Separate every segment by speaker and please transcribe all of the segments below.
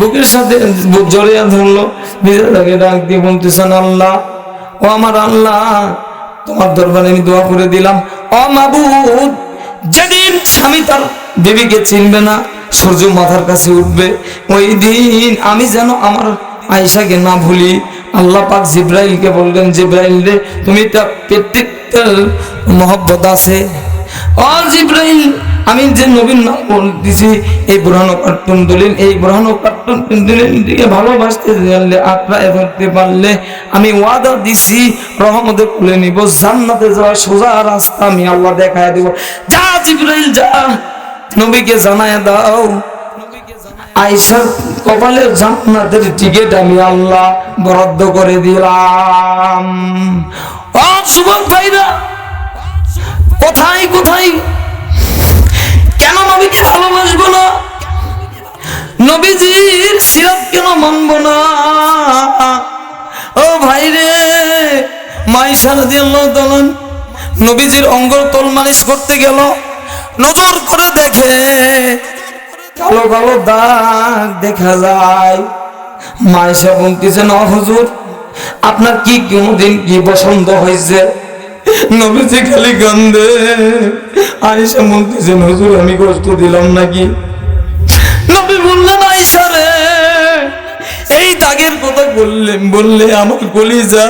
Speaker 1: বুকের সাথে জড়িয়ে ধরলো। বিধাতাকে ডাক দিয়ে বলতেছেন, আল্লাহ, ও আমার আল্লাহ, তোমার দরবারে আমি দোয়া করে দিলাম। ও যেদিন স্বামী তার দেবীকে চিনবে না, সূর্য মাথার কাছে উঠবে, ওই দিন আমি যেন আমার আয়েশাকে না ভুলি। আল্লাহ পাক জিব্রাইলকে বললেন, জিব্রাইল রে, তুমি তা প্রত্যেকটার মহব্বত আছে। ও জিব্রাইল, আমি যে নবীন নাম বলতেছি, এই পুরানো কার্টুন দলিল, এই দলিল দিকে ভালোবাসতে জানলে পারলে আমি ওয়াদা দিছি, রহমতে খুলে নিব, জান্নাতে যাওয়ার সোজা রাস্তা আমি আল্লাহ দেখায় দেব। যা জিব্রাইল, যা নবীকে জানায় দাও। আইসার কপালে জান্নাতের টিকিট আমি আল্লাহ বরাদ্দ করে দিলাম। ভাইরা, কোথায় কোথায়? কেন নবীকে ভালোবাসবো না? নবীজির সিরাত কেন মানবো না? ও ভাই রে মাইশা রাদিয়াল্লাহু তাআলা নবীজির অঙ্গ তল মালিশ করতে গেল। নজর করে দেখে কালো কালো দাগ দেখা যায়। মাইশা বলতেছে, না হুজুর, আপনার কি কোনদিন কি পছন্দ হয়েছে? নবীজি খালি গন্ধে আয়েশা বলতেছেন হুজুর, আমি কষ্ট দিলাম নাকি? নবী বললেন, আয়েশা রে, এই দাগের কথা বললেন বললে আমার কলিজা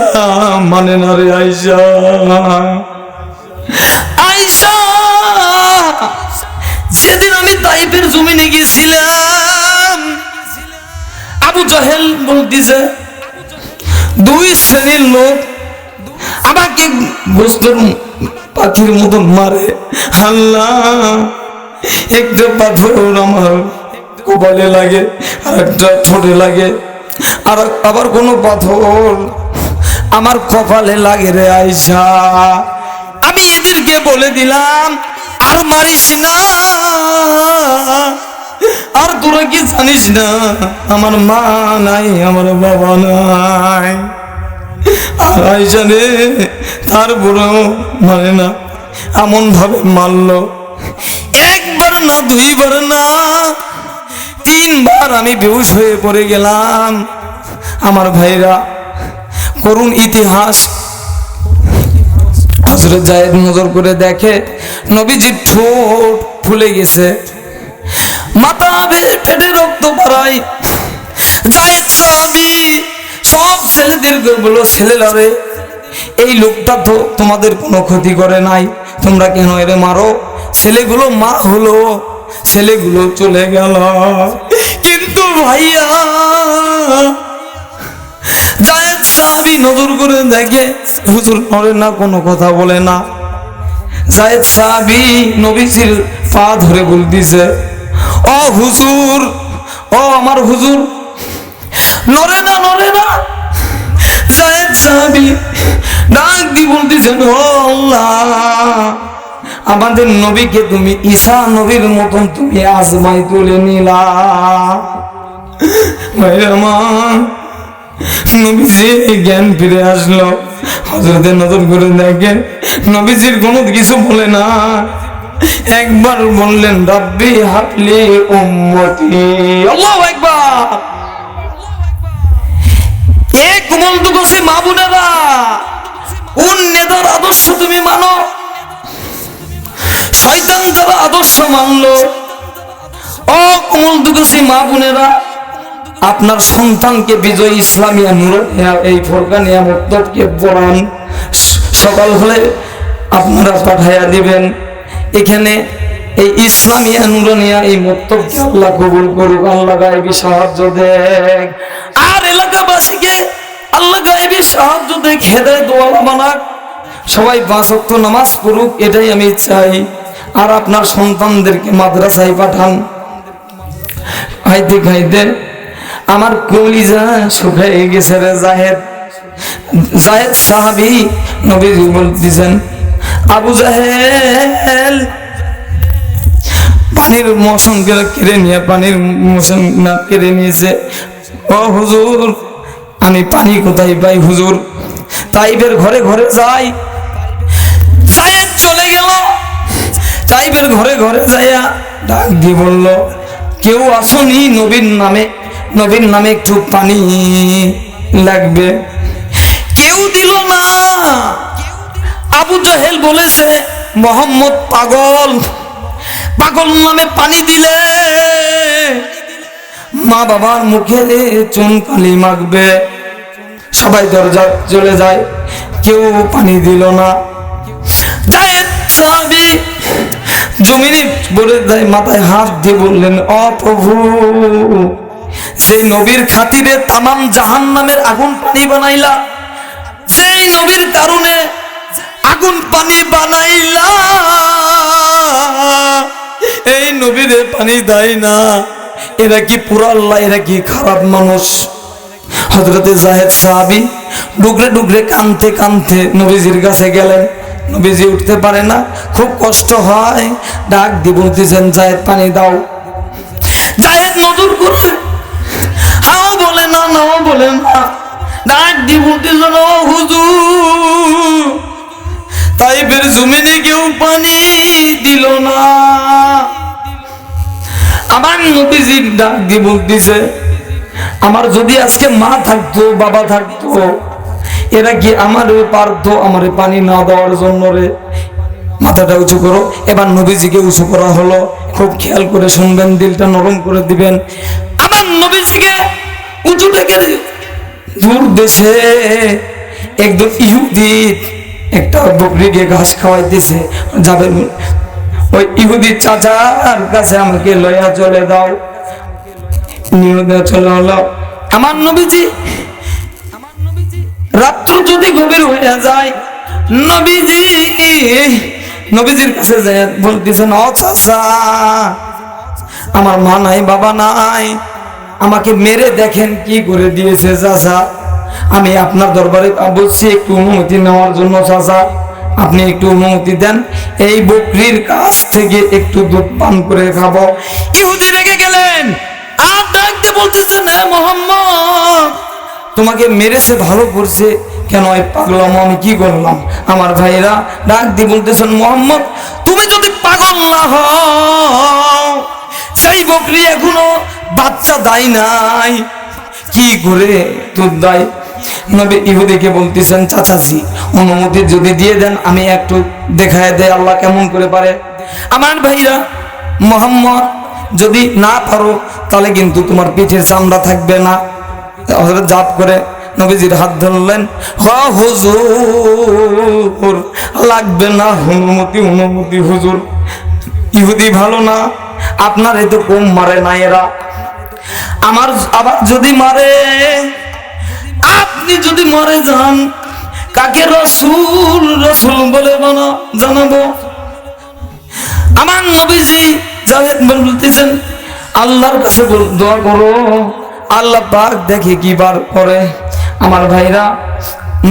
Speaker 1: মানে না রে আয়েশা? আয়েশা, যেদিন আমি তাইফের জমিনে গেছিলাম, আবু জাহেল বলতেছে, দুই শ্রেণির লোক আমাকে গোস্তর পাখির মতন মারে। আল্লাহ, একটা পাথর আমার কপালে লাগে, আর একটা ঠোঁটে লাগে। আর আবার কোনো পাথর আমার কপালে লাগে রে আয়সা আমি এদেরকে বলে দিলাম, আর মারিস না। আর তোরা কি জানিস না, আমার মা নাই, আমার বাবা নাই। আর আয়সা রে তারপরেও মানে না এমন ভাবে মারলো। একবার না, দুইবার না তিনবার আমি বেহুশ হয়ে পড়ে গেলাম। আমার ভাইরা, করুন ইতিহাস। হজরত জায়েদ নজর করে দেখে, নবীজির ঠোঁট ফুলে গেছে। মাথা পেটে রক্ত পড়াই জায়েদ সাহাবি সব ছেলেদেরকে বলো ছেলেরা রে, এই লোকটা তো তোমাদের কোনো ক্ষতি করে নাই। তোমরা কেন এরে মারো? ছেলেগুলো মা হলো। ছেলেগুলো চলে গেল। কিন্তু ভাইয়া জায়েদ সাহাবি নজর করে দেখে হুজুর নড়ে না, কোনো কথা বলে না। জায়েদ সাহাবি নবীজির পা ধরে বলতিছে, ও হুজুর, ও আমার হুজুর, নড়ে না নড়ে না। জায়েদ সাহাবি ডাক দি বলতেছেন ও আল্লাহ আমাদের নবীকে তুমি ঈশা নবীর মতন তুমি আজমাই তুলে নিলা। নবীজি জ্ঞান ফিরে আসলো। হজরতের নজর করে দেখে নবীজির কোনো কিছু বলে না। একবার বললেন, রব্বি হাবলি উম্মতি। আল্লাহু আকবার। এ কোমল দুগসি মা বোনেরা কোন নেতার আদর্শ তুমি মানো? তারা আদর্শ মানলো। ও কোমল দুগসি মা বোনেরা, আপনার সন্তানকে বিজয় ইসলামিয়া নুরানিয়া এই ফরকানিয়া মক্তবকে পড়ান সকাল হলে আপনারা পাঠাইয়া দিবেন। এখানে এই ইসলামিয়া নুরানিয়া এই মক্তবকে আল্লাহ কবুল করুক, আল্লাহ গায়েবী সাহায্য দেখ। আর এলাকাবাসীকে আল্লাহ গায়েবী সাহায্য দেখ হেদায় দোয়া বানাক। সবাই পাঁচ ওয়াক্ত নামাজ পড়ুক, এটাই আমি চাই। আর আপনার সন্তানদেরকে মাদ্রাসায় পাঠান। খাইতে আমার কলিজা শুকাই গেছে রে জাহেদ। জাহেদ সাহাবি নবীজি বলতেছেন আবু জাহেল, পানির মৌসুম কেড়ে নিয়ে, পানির মৌসুম না কেড়ে নিয়েছে। ও হুজুর, আমি পানি কোথায় পাই হুজুর? তাইবের ঘরে ঘরে যাই। জায়েদ চলে গেল। তাইবের ঘরে ঘরে যাইয়া ডাক দিয়ে বলল, কেউ আসুনি নবীর নামে নবীর নামে একটু পানি লাগবে। কেউ দিল না। আবু জাহেল বলেছে, মোহাম্মদ পাগল পাগল নামে পানি দিলে মা বাবার মুখে চুন কালি মাখবে। সবাই দরজা চলে যায়, কেউ পানি দিল না। জমিনে বলে দেয়, মাথায় হাত দিয়ে বললেন, অ প্রভু সেই নবীর খাতিরে তামাম জাহান নামের আগুন পানি বানাইলা সেই নবীর কারণে আগুন পানি বানাইলা, এই নবীরে পানি দেয় না। এরা কি পুরা আল্লাহ, এরা কি খারাপ মানুষ? হজরতে জাহেদ সাহাবি ডুগরে ডুগরে কানতে কানতে নবীজির কাছে গেলেন। নবীজি উঠতে পারে না। খুব কষ্ট হয়। ডাক দিয়ে বলতেছেন জাহেদ পানি দাও। জাহেদ নজর করে। হাও বলে না নাও বলে না। ডাক দিয়ে বলতেছেন ও হুজুর তাইফের জমিনে কেউ পানি দিল না। আমার নবীজি ডাক দিয়ে বলতেছে আমার যদি আজকে মা থাকতো, বাবা থাকতো এরা কি আমার পারতো, আমার পানি না দেওয়ার জন্য রে? মাথাটা উঁচু করো। এবার নবীজিকে উঁচু করা হলো। খুব খেয়াল করে শুনবেন, দিলটা নরম করে দিবেন। আমার নবীজিকে উঁচু থেকে দূর দেশে একদম ইহুদি, একটা বকরিকে ঘাস খাওয়াইতেছে। যাবে ওই ইহুদি চাচার কাছে আমাকে লয়া চলে দাও। নিয়তে চলে হলো আমার নবীজি রাত্র যদি গভীর হয়ে যায়, নবীজি, নবীজির কাছে বলতেছেন চাচা, আমার মা নাই, বাবা নাই, আমাকে মেরে দেখেন, কি করে দিয়েছে চাচা? আমি আপনার দরবারে বলছি, একটু অনুমতি নেওয়ার জন্য চাচা। আপনি একটু অনুমতি দেন, এই বকরির কাছ থেকে একটু দুধ পান করে খাব। ইহুদি রেগে গেলেন। আর ডাকতে বলতেছেন হ্যাঁ মোহাম্মদ তোমাকে মেরেছে, ভালো করছে। কেন এই পাগলাম, আমি কি করলাম? আমার ভাইরা ডাক দিয়ে বলতেছেন, মোহাম্মদ, তুমি যদি পাগল না হও, সেই বকরি এখনও বাচ্চা দেয় নাই। কি করে দুধ দেয়? নবী ইহুদিকে বলতেছেন, চাচাজি, অনুমতি যদি দিয়ে দেন, আমি একটু দেখায় দেয় আল্লাহ কেমন করে পারে? আমার ভাইরা মোহাম্মদ, যদি না পারো, তাহলে কিন্তু তোমার পিঠের চামড়া থাকবে না। জাপ করে নবীজির হাত ধরলেন। হুজুর, লাগবে না অনুমতি অনুমতি, হুজুর। ইহুদি ভালো না আপনার এত কম মারে না এরা। আমার আবার যদি মারে, আপনি যদি মরে যান, কাকে রসুল রসুল বলে বানা, জানাব? আমার নবীজি জাহেদ বলতেছেন, আল্লাহর কাছে দোয়া করো। আল্লাহ পাক দেখে কি বার করে? আমার ভাইরা,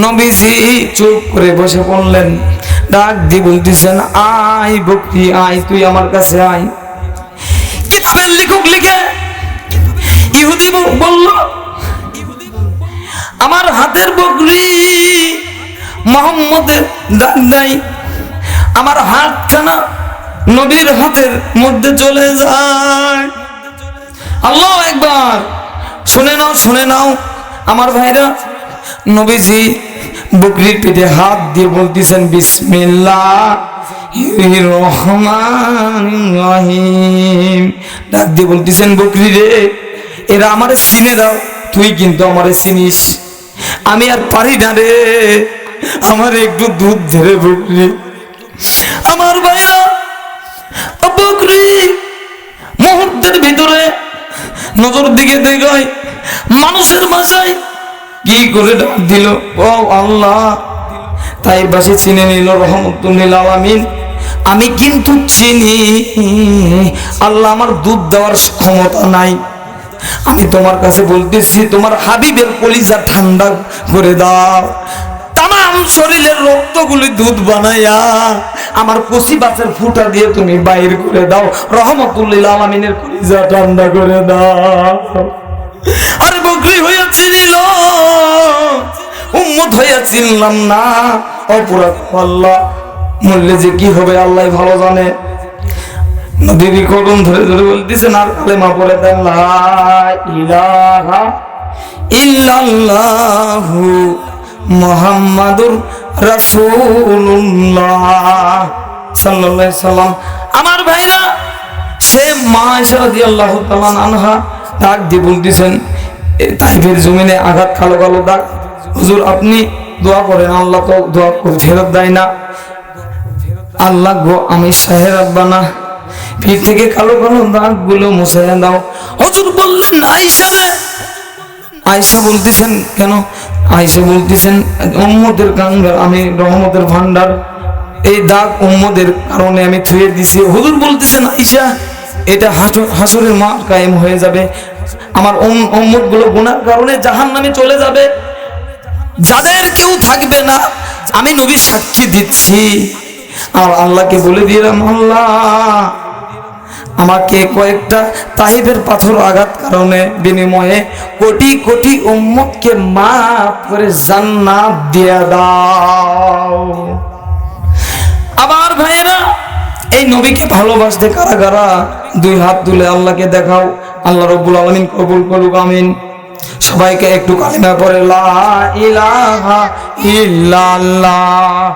Speaker 1: নবীজি চুপ করে বসে পড়লেন। ডাক দিয়ে বলতেছেন, আয় বকরি, আয়, তুই আমার কাছে আয়। কিতাবের লেখক লিখে ইহুদি বলল, আমার হাতের বকরি মোহাম্মদের ডাক দেয় আমার হাতখানা নবীর হাতের মধ্যে চলে যায়। আল্লাহ একবার শুনে নাও শুনে নাও, আমার ভাইরা। নবীজি বকরির পেটে হাত দিয়ে বলতেছেন, বিসমিল্লাহ ডাক দিয়ে বলতেছেন, বকরি রে, এরা আমারে চিনে দাও, তুই কিন্তু আমারে চিনিস। আমি আর পারি না রে, আমার একটু দুধ ধরে বকরি। আমার ভাইরা বকরি, মুহূর্তের ভিতরে নজর দিকে দেখায় মানুষের ভাষায় কি করে ডাক দিল? ও আল্লাহ, তাই বাসে চিনে নিল রহমতুল্লিল আলামিন। আমি কিন্তু চিনি, আল্লাহ আমার দুধ দেওয়ার ক্ষমতা নাই। আমি তোমার কাছে বলতেছি, তোমার হাবিবের কলিজা ঠান্ডা করে দাও। তাম শরীরের রক্তগুলি দুধ বানাইয়া আমার কচি বাসের ফুটা দিয়ে তুমি বাইর করে দাও। রহমতুল্লিল আলমিনের কলিজা ঠান্ডা করে দাও। আরে বকরি হইয়া চিনিল, উম্মত হইয়া চিনলাম না। অপরাধ আল্লাহ। মরলে যে কি হবে আল্লাহ ভালো জানে। নদীর করুন ধরে ধরে বলতেছেন আর কালেমা পড়ে দেন ইলাহা ইল্লাল্লাহু মুহাম্মাদুর সাল্লাম। আমার ভাইরা, সে মা রাদিয়াল্লাহু তাআলা আনহা ডাক দিয়ে বলতেছেন তাইফের জমিনে আঘাত, কালো কালো দাগ। হুজুর, আপনি দোয়া করেন, আল্লাহ তো দোয়া ফেরত দেয় না। আল্লাহ গো আমি সাহের আব্বানা পিঠ থেকে কালো কালো দাগগুলো মুছে দাও। হজুর বললেন আইসা আয়সা বলতেছেন, কেন? আয়সা বলতেছেন উম্মদের কাঙ্গাল আমি রহমতের ভান্ডার এই দাগ উম্মদের কারণে আমি থুয়ে দিছি। হুজুর বলতেছেন, আইসা, এটা হাসর- হাসরের মা কায়েম হয়ে যাবে। আমার উম্মতগুলো গুনার কারণে জাহান নামে চলে যাবে। যাদের কেউ থাকবে না, আমি নবীর সাক্ষী দিচ্ছি। আর আল্লাহকে বলে দিলাম, আল্লাহ আমাকে কয়েকটা তাহিবের পাথর আঘাত কারণে বিনিময়ে কোটি কোটি উম্মতকে মাফ করে জান্নাত দিয়ে দাও। আবার ভাইরা এই নবীকে ভালোবাসতে কারা কারা দুই হাত তুলে আল্লাহকে দেখাও। আল্লাহ রব্বুল আলমিন কবুল করুক, আমিন। সবাইকে একটু কালিমা পড়ে, লা ইলাহা ইল্লাল্লাহ।